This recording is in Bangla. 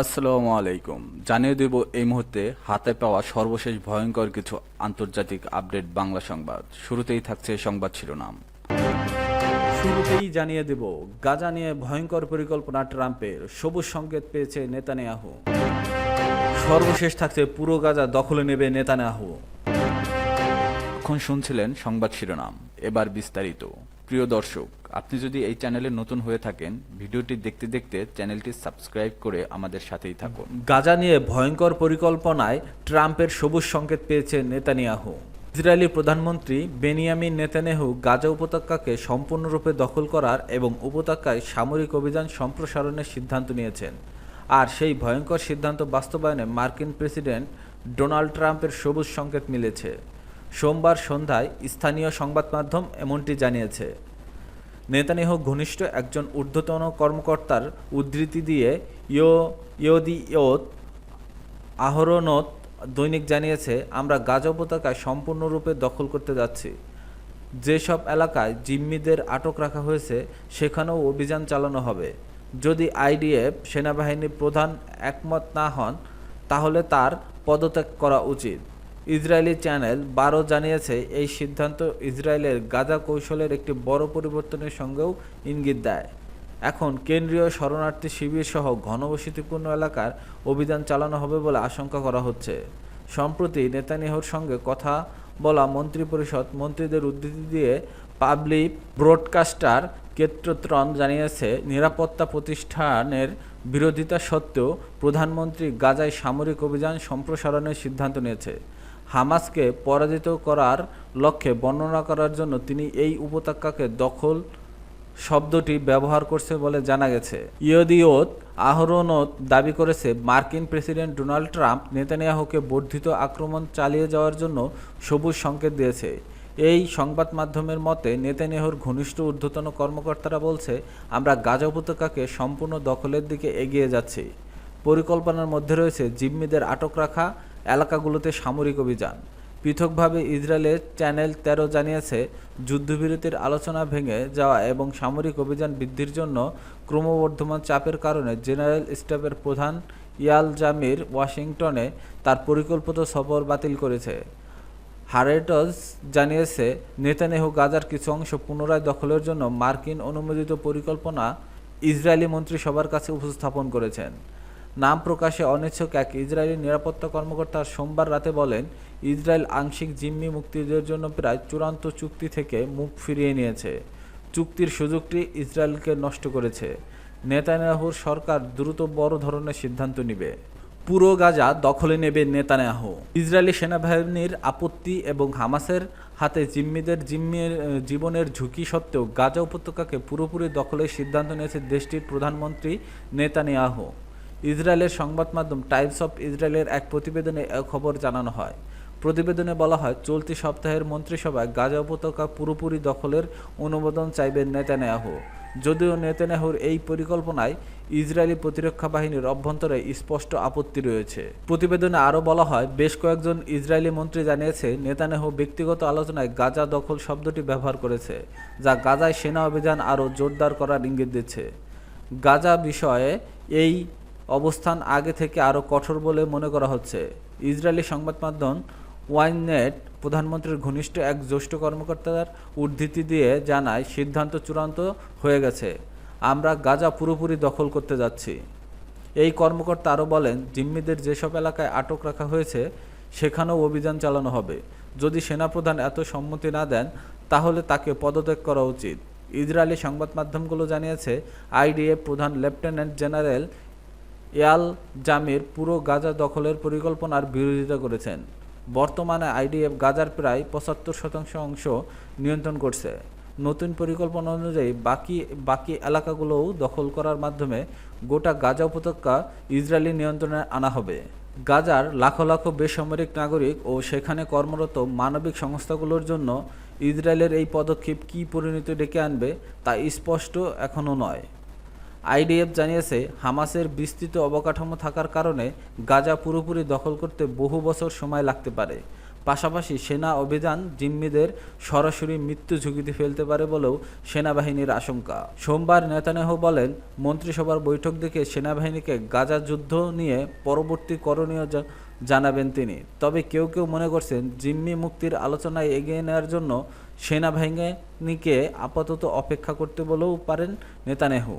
আসসালামু আলাইকুম। জানিয়ে দেব এই মুহূর্তে হাতে পাওয়া সর্বশেষ ভয়ঙ্কর কিছু আন্তর্জাতিক আপডেট বাংলা সংবাদ। শুরুতেই থাকছে সংবাদ শিরোনাম। শুরুতেই জানিয়ে দেব, গাজা নিয়ে ভয়ঙ্কর পরিকল্পনা ট্রাম্পের, সবুজ সংকেত পেয়েছে নেতানিয়াহু। সর্বশেষ থাকছে পুরো গাজা দখলে নেবে নেতানিয়াহু। এখন শুনছিলেন সংবাদ শিরোনাম। এবার বিস্তারিত। প্রিয় দর্শক, আপনি যদি এই চ্যানেলে নতুন হয়ে থাকেন, ভিডিওটি দেখতে দেখতে চ্যানেলটি সাবস্ক্রাইব করে আমাদের সাথেই থাকুন। গাজা নিয়ে ভয়ঙ্কর পরিকল্পনায় ট্রাম্পের সবুজ সংকেত পেয়েছে নেতানিয়াহু। ইসরায়েলি প্রধানমন্ত্রী বেনিয়ামিন নেতানেহু গাজা উপত্যকাকে সম্পূর্ণরূপে দখল করার এবং উপত্যকায় সামরিক অভিযান সম্প্রসারণের সিদ্ধান্ত নিয়েছেন। আর সেই ভয়ঙ্কর সিদ্ধান্ত বাস্তবায়নে মার্কিন প্রেসিডেন্ট ডোনাল্ড ট্রাম্পের সবুজ সংকেত মিলেছে। সোমবার সন্ধ্যায় স্থানীয় সংবাদ মাধ্যম এমনটি জানিয়েছে। নেতানিয়াহু ঘনিষ্ঠ একজন ঊর্ধ্বতন কর্মকর্তার উদ্ধৃতি দিয়ে ইয়ো ইয়োদিওত আহরণত দৈনিক জানিয়েছে, আমরা গাজা উপত্যকায় সম্পূর্ণরূপে দখল করতে যাচ্ছি। যেসব এলাকায় জিম্মিদের আটক রাখা হয়েছে, সেখানেও অভিযান চালানো হবে। যদি আইডিএফ সেনাবাহিনীর প্রধান একমত না হন, তাহলে তার পদত্যাগ করা উচিত। ইসরায়েলি চ্যানেল বারো জানিয়েছে, এই সিদ্ধান্ত ইসরায়েলের গাজা কৌশলের একটি বড় পরিবর্তনের সঙ্গেও ইঙ্গিত দেয়। এখন কেন্দ্রীয় শরণার্থী শিবির সহ ঘনবসতিপূর্ণ এলাকার অভিযান চালানো হবে বলে আশঙ্কা করা হচ্ছে। সম্প্রতি নেতানিয়াহুর সঙ্গে কথা বলা মন্ত্রিপরিষদ মন্ত্রীদের উদ্ধৃতি দিয়ে পাবলিক ব্রডকাস্টার কেত্রত্রন জানিয়েছে, নিরাপত্তা প্রতিষ্ঠানের বিরোধিতা সত্ত্বেও প্রধানমন্ত্রী গাজায় সামরিক অভিযান সম্প্রসারণের সিদ্ধান্ত নিয়েছে। হামাসকে পরাজিত করার লক্ষ্যে বর্ণনা করার জন্য তিনি এই উপত্যকাকে দখল শব্দটি ব্যবহার করছে বলে জানা গেছে। ইয়দিওত আহরণত দাবি করেছে, মার্কিন প্রেসিডেন্ট ডোনাল্ড ট্রাম্প নেতানিয়াহুকে বর্ধিত আক্রমণ চালিয়ে যাওয়ার জন্য সবুজ সংকেত দিয়েছে। এই সংবাদ মাধ্যমের মতে, নেতানিয়াহুর ঘনিষ্ঠ ঊর্ধ্বতন কর্মকর্তারা বলছে, আমরা গাজা উপত্যকাকে সম্পূর্ণ দখলের দিকে এগিয়ে যাচ্ছি। পরিকল্পনার মধ্যে রয়েছে, জিম্মিদের আটক রাখা এলাকাগুলোতে সামরিক অভিযান। পৃথকভাবে ইসরায়েলের চ্যানেল তেরো জানিয়েছে, যুদ্ধবিরতির আলোচনা ভেঙে যাওয়া এবং সামরিক অভিযান বৃদ্ধির জন্য ক্রমবর্ধমান চাপের কারণে জেনারেল স্টাফের প্রধান ইয়াল জামির ওয়াশিংটনে তার পরিকল্পিত সফর বাতিল করেছে। হারেটস জানিয়েছে নেতানেহু গাজার কিছু অংশ পুনরায় দখলের জন্য মার্কিন অনুমোদিত পরিকল্পনা ইসরায়েলি মন্ত্রিসভার কাছে উপস্থাপন করেছেন। নাম প্রকাশে অনিচ্ছুক এক ইসরায়েলি নিরাপত্তা কর্মকর্তা সোমবার রাতে বলেন, ইসরায়েল আংশিক জিম্মি মুক্তিদের জন্য প্রায় চূড়ান্ত চুক্তি থেকে মুখ ফিরিয়ে নিয়েছে। চুক্তির সুযোগটি ইসরায়েলকে নষ্ট করেছে। নেতানিয়াহুর সরকার দ্রুত বড় ধরনের সিদ্ধান্ত নেবে। পুরো গাজা দখলে নেবে নেতানিয়াহু। ইসরায়েলি সেনাবাহিনীর আপত্তি এবং হামাসের হাতে জিম্মিদের জিম্মির জীবনের ঝুঁকি সত্ত্বেও গাজা উপত্যকাকে পুরোপুরি দখলের সিদ্ধান্ত নিয়েছে দেশটির প্রধানমন্ত্রী নেতানিয়াহু। ইসরায়েলের সংবাদ মাধ্যম টাইমস অফ ইসরায়েলের এক প্রতিবেদনে এ খবর জানানো হয়। প্রতিবেদনে বলা হয়, চলতি সপ্তাহের মন্ত্রিসভায় গাজা উপত্যকা পুরোপুরি দখলের অনুমোদন চাইবেন নেতানিয়াহু। যদিও নেতানিয়াহুর এই পরিকল্পনায় ইসরায়েলি প্রতিরক্ষা বাহিনীর অভ্যন্তরে স্পষ্ট আপত্তি রয়েছে। প্রতিবেদনে আরও বলা হয়, বেশ কয়েকজন ইসরায়েলি মন্ত্রী জানিয়েছে, নেতানিয়াহু ব্যক্তিগত আলোচনায় গাজা দখল শব্দটি ব্যবহার করেছে, যা গাজায় সেনা অভিযান আরও জোরদার করার ইঙ্গিত দিচ্ছে। গাজা বিষয়ে এই অবস্থান আগে থেকে আরও কঠোর বলে মনে করা হচ্ছে। ইসরায়েলি সংবাদ মাধ্যম ওয়াইনেট প্রধানমন্ত্রীর ঘনিষ্ঠ এক জ্যেষ্ঠ কর্মকর্তার উদ্ধৃতি দিয়ে জানায়, সিদ্ধান্ত চূড়ান্ত হয়ে গেছে। আমরা গাজা পুরোপুরি দখল করতে যাচ্ছি। এই কর্মকর্তা আরও বলেন, জিম্মিদের যেসব এলাকায় আটক রাখা হয়েছে, সেখানেও অভিযান চালানো হবে। যদি সেনাপ্রধান এত সম্মতি না দেন, তাহলে তাকে পদত্যাগ করা উচিত। ইসরায়েলি সংবাদ মাধ্যমগুলো জানিয়েছে, আইডিএফ প্রধান লেফটেন্যান্ট জেনারেল এয়াল জামির পুরো গাজা দখলের পরিকল্পনার বিরোধিতা করেছেন। বর্তমানে আইডিএফ গাজার প্রায় পঁচাত্তর শতাংশ অংশ নিয়ন্ত্রণ করছে। নতুন পরিকল্পনা অনুযায়ী বাকি বাকি এলাকাগুলোও দখল করার মাধ্যমে গোটা গাজা উপত্যকা ইসরায়েলি নিয়ন্ত্রণে আনা হবে। গাজার লাখো লাখো বেসামরিক নাগরিক ও সেখানে কর্মরত মানবিক সংস্থাগুলোর জন্য ইসরায়েলের এই পদক্ষেপ কী পরিণতি ডেকে আনবে তা স্পষ্ট এখনও নয়। আইডিএফ জানিয়েছে, হামাসের বিস্তৃত অবকাঠামো থাকার কারণে গাজা পুরোপুরি দখল করতে বহু বছর সময় লাগতে পারে। পাশাপাশি সেনা অভিযান জিম্মিদের সরাসরি মৃত্যু ঝুঁকিতে ফেলতে পারে বলেও সেনাবাহিনীর আশঙ্কা। সোমবার নেতানিয়াহু বলেন, মন্ত্রিসভার বৈঠক দেখে সেনাবাহিনীকে গাজা যুদ্ধ নিয়ে পরবর্তী করণীয় জানাবেন তিনি। তবে কেউ কেউ মনে করছেন, জিম্মি মুক্তির আলোচনায় এগিয়ে নেওয়ার জন্য সেনাবাহিনীকে আপাতত অপেক্ষা করতে বলেও পারেন নেতানিয়াহু